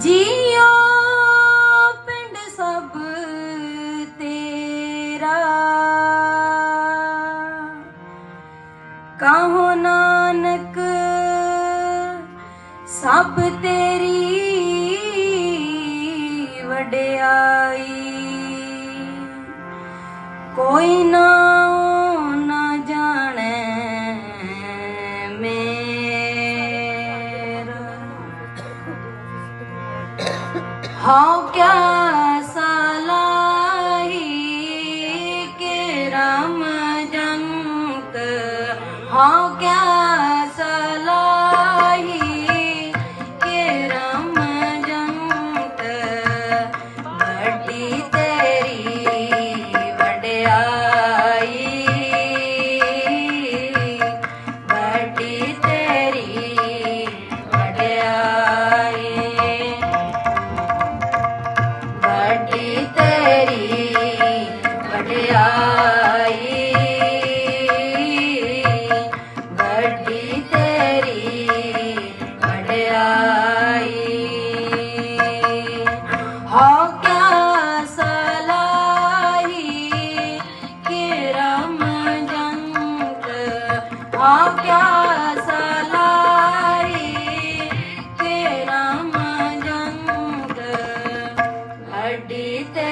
JIO ਪਿੰਡ ਸਭ ਤੇਰਾ। ਕਹੋ ਨਾਨਕ ਸਭ ਤੇਰੀ ਵਡਿਆਈ। ਕੋਈ ਨਾ क्या सलाही के राम सलाहि करम क्या படித்த